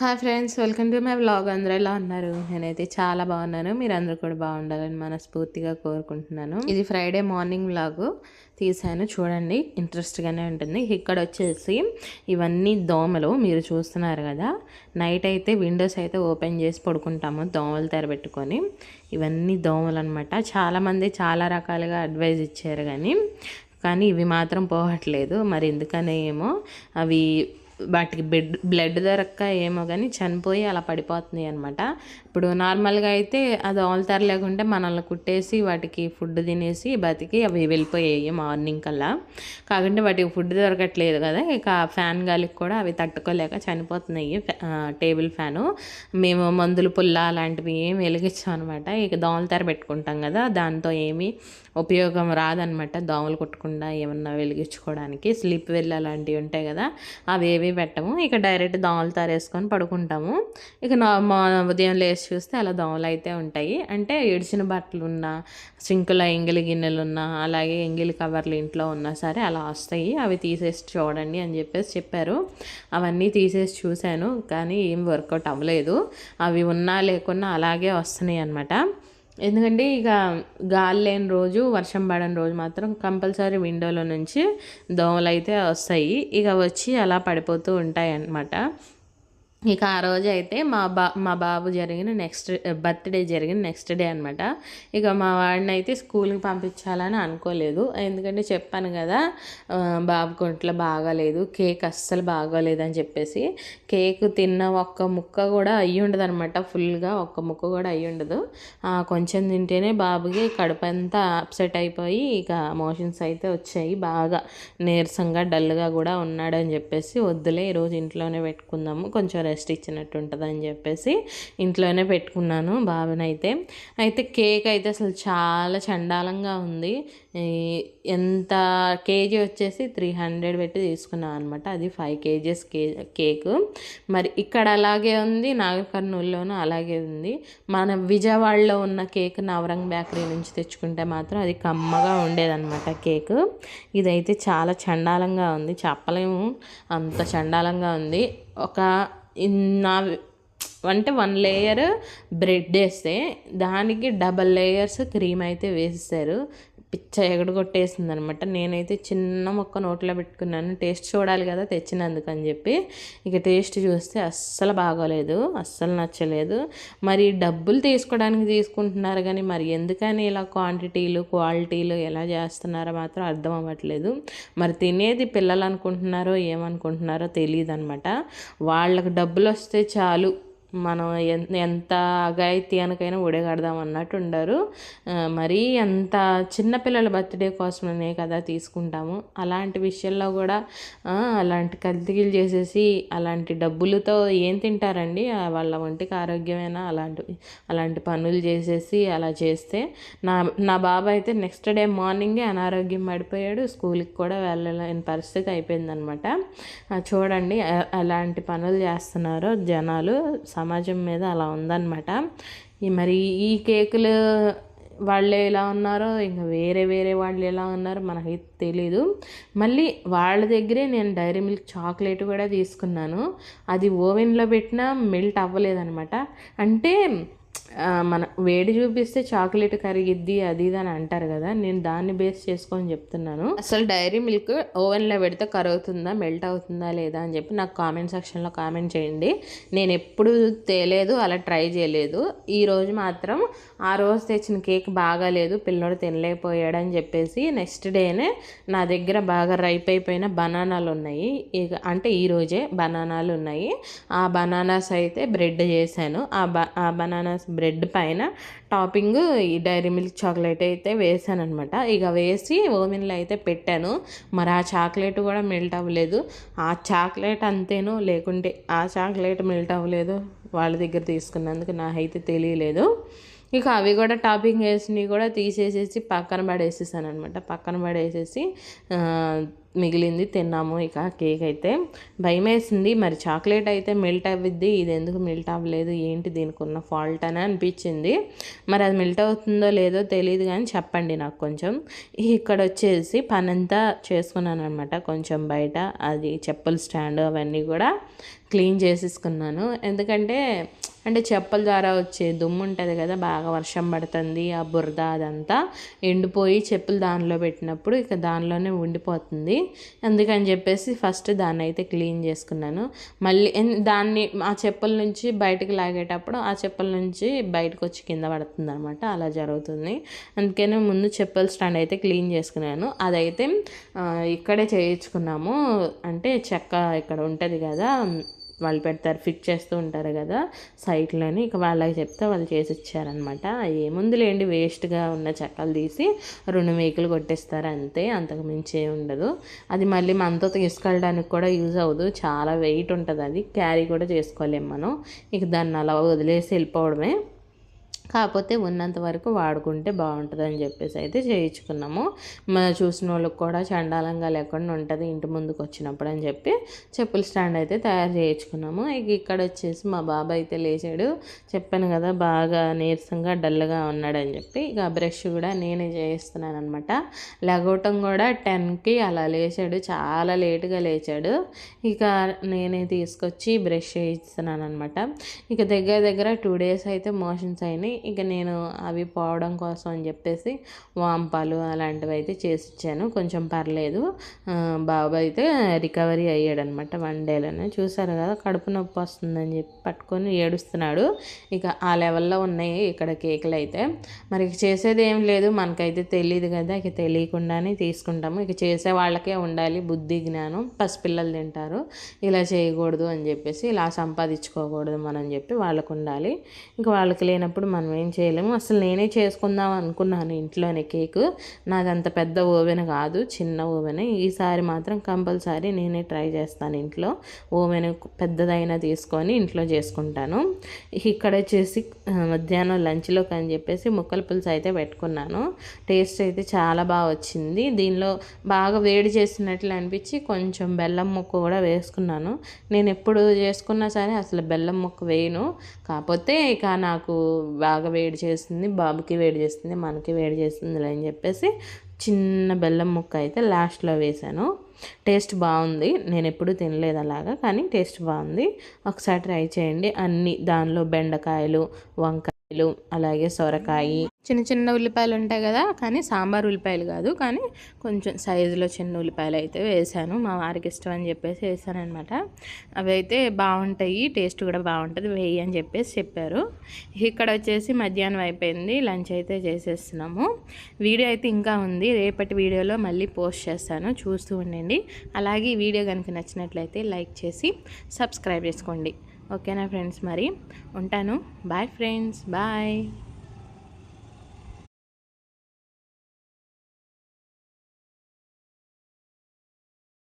Hi friends welcome to my blog అందరూ ఎలా ఉన్నారు? నేనైతే చాలా బాగున్నాను. మీరు అందరూ కూడా బాగుండాలని మనస్ఫూర్తిగా కోరుకుంటున్నాను. ఇది ఫ్రైడే మార్నింగ్ బ్లాగ్ తీసాను చూడండి ఇంట్రెస్ట్గానే ఉంటుంది. ఇక్కడ వచ్చేసి ఇవన్నీ దోమలు మీరు చూస్తున్నారు కదా. నైట్ అయితే విండోస్ అయితే ఓపెన్ చేసి పడుకుంటాము దోమలు తెరబెట్టుకొని. ఇవన్నీ దోమలు అనమాట చాలామంది చాలా రకాలుగా అడ్వైజ్ ఇచ్చారు కానీ కానీ ఇవి మాత్రం పోవట్లేదు. మరి ఎందుకనే ఏమో అవి వాటికి బెడ్ బ్లడ్ దొరక్క ఏమో కానీ చనిపోయి అలా పడిపోతుంది అనమాట ఇప్పుడు నార్మల్గా అయితే అది ఆల్తార్ లేకుంటే మనల్ని కుట్టేసి వాటికి ఫుడ్ తినేసి బతికి అవి వెళ్ళిపోయాయి మార్నింగ్ కల్లా. కాకుంటే వాటికి ఫుడ్ దొరకట్లేదు కదా ఇక ఫ్యాన్ గాలికి కూడా అవి తట్టుకోలేక చనిపోతున్నాయి టేబుల్ ఫ్యాను. మేము మందులు పుల్ల అలాంటివి ఏం వెలిగించాం అనమాట ఇక దోమల తెర పెట్టుకుంటాం కదా దాంతో ఏమీ ఉపయోగం రాదనమాట దోమలు కొట్టకుండా ఏమన్నా వెలిగించుకోవడానికి. స్లీప్ వెళ్ళి అలాంటివి ఉంటాయి కదా అవి ఏవి పెట్టము. ఇక డైరెక్ట్ దోమలు తారేసుకొని పడుకుంటాము. ఇక మా ఉదయం లేచి చూస్తే అలా దోమలు అయితే ఉంటాయి. అంటే ఏడిచిన బట్టలు ఉన్నా సింకుల ఎంగిలి గిన్నెలు ఉన్నా అలాగే ఎంగిలి కవర్లు ఇంట్లో ఉన్నా సరే అలా వస్తాయి. అవి తీసేసి చూడండి అని చెప్పేసి చెప్పారు. అవన్నీ తీసేసి చూశాను కానీ ఏం వర్కౌట్ అవ్వలేదు. అవి ఉన్నా లేకున్నా అలాగే వస్తున్నాయి అనమాట ఎందుకంటే ఇక గాలి లేని రోజు వర్షం పడని రోజు మాత్రం కంపల్సరీ విండోలో నుంచి దోమలు అయితే వస్తాయి. ఇక వచ్చి అలా పడిపోతూ ఉంటాయి అన్నమాట ఇక ఆ రోజు అయితే మా బా మా బాబు జరిగిన నెక్స్ట్ బర్త్డే జరిగిన నెక్స్ట్ డే అనమాట ఇక మా వాడిని అయితే స్కూల్కి పంపించాలని అనుకోలేదు. ఎందుకంటే చెప్పాను కదా బాబు కొంట్లో బాగాలేదు కేక్ అస్సలు బాగోలేదు అని చెప్పేసి. కేక్ తిన్న ఒక్క ముక్క కూడా అయ్యి ఉండదు అనమాట ఫుల్గా ఒక్క ముక్క కూడా అయ్యి ఉండదు. కొంచెం తింటేనే బాబుకి కడుపు అంతా అప్సెట్ అయిపోయి ఇక మోషన్స్ అయితే వచ్చాయి. బాగా నీరసంగా డల్గా కూడా ఉన్నాడని చెప్పేసి వద్దులే ఈరోజు ఇంట్లోనే పెట్టుకుందాము. కొంచెం రెస్ట్ ఇచ్చినట్టు ఉంటుందని చెప్పేసి ఇంట్లోనే పెట్టుకున్నాను బాబునైతే అయితే కేక్ అయితే అసలు చాలా చండాలంగా ఉంది. ఎంత కేజీ వచ్చేసి త్రీ హండ్రెడ్ పెట్టి తీసుకున్నాను అనమాట అది ఫైవ్ కేజీస్ కే కేక్. మరి ఇక్కడ అలాగే ఉంది నాగకర్నూలులోనూ అలాగే ఉంది. మన విజయవాడలో ఉన్న కేక్ నవరంగ్ బేకరీ నుంచి తెచ్చుకుంటే మాత్రం అది కమ్మగా ఉండేదన్నమాట కేక్. ఇదైతే చాలా చండాలంగా ఉంది. చెప్పలేము అంత చండాలంగా ఉంది. ఒక నా అంటే వన్ లేయర్ బ్రెడ్ వేస్తే దానికి డబల్ లేయర్స్ క్రీమ్ అయితే వేసేసారు పిచ్చ ఎగడగొట్టేసింది అనమాట నేనైతే చిన్న మొక్క నోట్లో పెట్టుకున్నాను. టేస్ట్ చూడాలి కదా తెచ్చినందుకు అని చెప్పి. ఇక టేస్ట్ చూస్తే అస్సలు బాగోలేదు. అస్సలు నచ్చలేదు. మరి డబ్బులు తీసుకోవడానికి తీసుకుంటున్నారు కానీ మరి ఎందుకని ఇలా క్వాంటిటీలు క్వాలిటీలు ఎలా చేస్తున్నారో మాత్రం అర్థం అవ్వట్లేదు. మరి తినేది పిల్లలు అనుకుంటున్నారో ఏమనుకుంటున్నారో తెలియదు అనమాట వాళ్ళకు డబ్బులు వస్తే చాలు. మనం ఎంత అఘాయిత్యానికైనా ఉడగడదాం అన్నట్టు ఉండరు మరీ అంత చిన్నపిల్లల బర్త్డే కోసమనే కదా తీసుకుంటాము. అలాంటి విషయంలో కూడా అలాంటి కల్తీలు చేసేసి అలాంటి డబ్బులతో ఏం తింటారండి? వాళ్ళ ఒంటికి ఆరోగ్యమైనా? అలాంటి అలాంటి పనులు చేసేసి అలా చేస్తే నా నా బాబు అయితే నెక్స్ట్ డే మార్నింగే అనారోగ్యం పడిపోయాడు. స్కూల్కి కూడా వెళ్ళలేని పరిస్థితి అయిపోయిందనమాట చూడండి అలాంటి పనులు చేస్తున్నారు జనాలు సమాజం మీద అలా ఉందన్నమాట. ఈ మరి ఈ కేకులు వాళ్ళు ఎలా ఉన్నారో ఇంకా వేరే వేరే వాళ్ళు ఎలా ఉన్నారో మనకి తెలీదు. మళ్ళీ వాళ్ళ దగ్గరే నేను డైరీ మిల్క్ చాక్లెట్ కూడా తీసుకున్నాను. అది ఓవెన్లో పెట్టినా మెల్ట్ అవ్వలేదనమాట అంటే మన వేడి చూపిస్తే చాక్లెట్ కరిగిద్ది అది ఇది అని అంటారు కదా నేను దాన్ని బేస్ చేసుకొని చెప్తున్నాను. అసలు డైరీ మిల్క్ ఓవెన్లో పెడితే కరుగుతుందా మెల్ట్ అవుతుందా లేదా అని చెప్పి నాకు కామెంట్ సెక్షన్లో కామెంట్ చేయండి. నేను ఎప్పుడు తేలేదు అలా ట్రై చేయలేదు. ఈరోజు మాత్రం ఆ రోజు తెచ్చిన కేక్ బాగాలేదు పిల్లోడు తినలేకపోయాడు అని చెప్పేసి నెక్స్ట్ డేనే నా దగ్గర బాగా రైప్ అయిపోయిన బనానాలు ఉన్నాయి. ఇక అంటే ఈరోజే బనానాలు ఉన్నాయి. ఆ బనానాస్ అయితే బ్రెడ్ చేశాను. ఆ బ ఆ బనానాస్ బ్రెడ్ పైన టాపింగ్ ఈ డైరీ మిల్క్ చాక్లెట్ అయితే వేసాను అనమాట ఇక వేసి ఓవెన్లో అయితే పెట్టాను. మరి ఆ చాక్లెట్ కూడా మెల్ట్ అవ్వలేదు. ఆ చాక్లెట్ అంతేనో లేకుంటే ఆ చాక్లెట్ మెల్ట్ అవ్వలేదు వాళ్ళ దగ్గర తీసుకున్నందుకు నాకైతే తెలియలేదు. ఇక అవి కూడా టాపింగ్ వేసినవి కూడా తీసేసేసి పక్కన పడేసేసాను అనమాట పక్కన పడేసేసి మిగిలింది తిన్నాము ఇక కేక్ అయితే. భయం వేసింది మరి చాక్లెట్ అయితే మెల్ట్ అవ్విద్ది ఇది ఎందుకు మెల్ట్ అవ్వలేదు ఏంటి దీనికి ఉన్న ఫాల్ట్ అని అనిపించింది. మరి అది మెల్ట్ అవుతుందో లేదో తెలియదు కానీ చెప్పండి నాకు కొంచెం. ఇక్కడ వచ్చేసి పనంతా చేసుకున్నాను అనమాట కొంచెం బయట అది చెప్పుల స్టాండ్ అవన్నీ కూడా క్లీన్ చేసేసుకున్నాను. ఎందుకంటే అంటే చెప్పల ద్వారా వచ్చే దుమ్ము ఉంటుంది కదా బాగా వర్షం పడుతుంది ఆ బురద అదంతా ఎండిపోయి చెప్పులు దానిలో పెట్టినప్పుడు ఇక దానిలోనే ఉండిపోతుంది. అందుకని చెప్పేసి ఫస్ట్ దాన్ని అయితే క్లీన్ చేసుకున్నాను. మళ్ళీ దాన్ని ఆ చెప్పుల నుంచి బయటకు లాగేటప్పుడు ఆ చెప్పుల నుంచి బయటకు వచ్చి కింద పడుతుంది అనమాట అలా జరుగుతుంది. అందుకనే ముందు చెప్పుల స్టాండ్ అయితే క్లీన్ చేసుకున్నాను. అదైతే ఇక్కడే చేయించుకున్నాము. అంటే చెక్క ఇక్కడ ఉంటుంది కదా వాళ్ళు పెడతారు ఫిట్ చేస్తూ ఉంటారు కదా సైట్లోని ఇక వాళ్ళకి చెప్తే వాళ్ళు చేసి ఇచ్చారనమాట ఏముంది లేండి వేస్ట్గా ఉన్న చెక్కలు తీసి రెండు మేకలు కొట్టేస్తారు అంతే అంతకు మించి ఉండదు. అది మళ్ళీ మనతో తీసుకెళ్ళడానికి కూడా యూజ్ అవ్వదు. చాలా వెయిట్ ఉంటుంది అది. క్యారీ కూడా చేసుకోలేము మనం. ఇక దాన్ని అలా వదిలేసి వెళ్ళిపోవడమే. కాకపోతే ఉన్నంత వరకు వాడుకుంటే బాగుంటుంది అని చెప్పేసి అయితే చేయించుకున్నాము. మన చూసిన వాళ్ళకి కూడా చండాలంగా లేకుండా ఉంటుంది ఇంటి ముందుకు వచ్చినప్పుడు అని చెప్పి చెప్పుల స్టాండ్ అయితే తయారు చేయించుకున్నాము. ఇక ఇక్కడ వచ్చేసి మా బాబాయ్ అయితే లేచాడు. చెప్పాను కదా బాగా నీరసంగా డల్గా ఉన్నాడని చెప్పి. ఇక బ్రష్ కూడా నేనే చేయిస్తున్నాను అనమాట లెగవటం కూడా టెన్కి అలా లేచాడు. చాలా లేటుగా లేచాడు. ఇక నేనే తీసుకొచ్చి బ్రష్ చేయిస్తున్నాను అనమాట ఇక దగ్గర దగ్గర టూ డేస్ అయితే మోషన్స్ అయినాయి. ఇక నేను అవి పోవడం కోసం అని చెప్పేసి వాంపాలు అలాంటివి అయితే చేసి ఇచ్చాను కొంచెం పర్లేదు. బాబు అయితే రికవరీ అయ్యాడనమాట వన్ డేలోనే. చూసారు కదా కడుపు నొప్పి వస్తుందని చెప్పి పట్టుకొని ఏడుస్తున్నాడు. ఇక ఆ లెవెల్లో ఉన్నాయి ఇక్కడ కేకులు అయితే. మరి చేసేది ఏం లేదు. మనకైతే తెలియదు కదా ఇక తెలియకుండానే తీసుకుంటాము. ఇక చేసే వాళ్ళకే ఉండాలి బుద్ధి జ్ఞానం. పసిపిల్లలు తింటారు. ఇలా చేయకూడదు అని చెప్పేసి ఇలా సంపాదించుకోకూడదు మనం చెప్పి వాళ్ళకు ఉండాలి. ఇంకా వాళ్ళకి లేనప్పుడు మనం ఏం చేయలేము. అసలు నేనే చేసుకుందాం అనుకున్నాను ఇంట్లోనే కేక్. నాదంత పెద్ద ఓవెన్ కాదు చిన్న ఓవెన్. ఈసారి మాత్రం కంపల్సరీ నేనే ట్రై చేస్తాను ఇంట్లో. ఓవెన్ పెద్దదైనా తీసుకొని ఇంట్లో చేసుకుంటాను. ఇక్కడ వచ్చేసి మధ్యాహ్నం లంచ్లోకి అని చెప్పేసి ముక్కల పులుసు అయితే పెట్టుకున్నాను. టేస్ట్ అయితే చాలా బాగా వచ్చింది. దీనిలో బాగా వేడి చేసినట్లు అనిపించి కొంచెం బెల్లం ముక్క కూడా వేసుకున్నాను. నేను ఎప్పుడు చేసుకున్నా సరే అసలు బెల్లం ముక్క వేయను. కాకపోతే ఇక నాకు బాగా బాగా వేడి చేస్తుంది బాబుకి వేడి చేస్తుంది మనకి వేడి చేస్తుంది అని చెప్పేసి చిన్న బెల్లం ముక్క అయితే లాస్ట్లో వేసాను టేస్ట్ బాగుంది నేను ఎప్పుడు తినలేదు అలాగా కానీ టేస్ట్ బాగుంది. ఒకసారి ట్రై చేయండి అన్ని దానిలో బెండకాయలు వంకాయ ఉల్లిపాయలు అలాగే సొరకాయి. చిన్న చిన్న ఉల్లిపాయలు ఉంటాయి కదా కానీ సాంబార్ ఉల్లిపాయలు కాదు. కానీ కొంచెం సైజులో చిన్న ఉల్లిపాయలు అయితే వేసాను. మా వారికి ఇష్టం అని చెప్పేసి వేసానమాట అవి అయితే బాగుంటాయి టేస్ట్ కూడా బాగుంటుంది వేయి అని చెప్పేసి చెప్పారు. ఇక్కడ వచ్చేసి మధ్యాహ్నం అయిపోయింది లంచ్ అయితే చేసేస్తున్నాము. వీడియో అయితే ఇంకా ఉంది రేపటి వీడియోలో మళ్ళీ పోస్ట్ చేస్తాను. చూస్తూ ఉండండి. అలాగే ఈ వీడియో కనుక నచ్చినట్లయితే లైక్ చేసి సబ్స్క్రైబ్ చేసుకోండి. ఓకేనా ఫ్రెండ్స్ మరి ఉంటాను. Bye friends. బాయ్.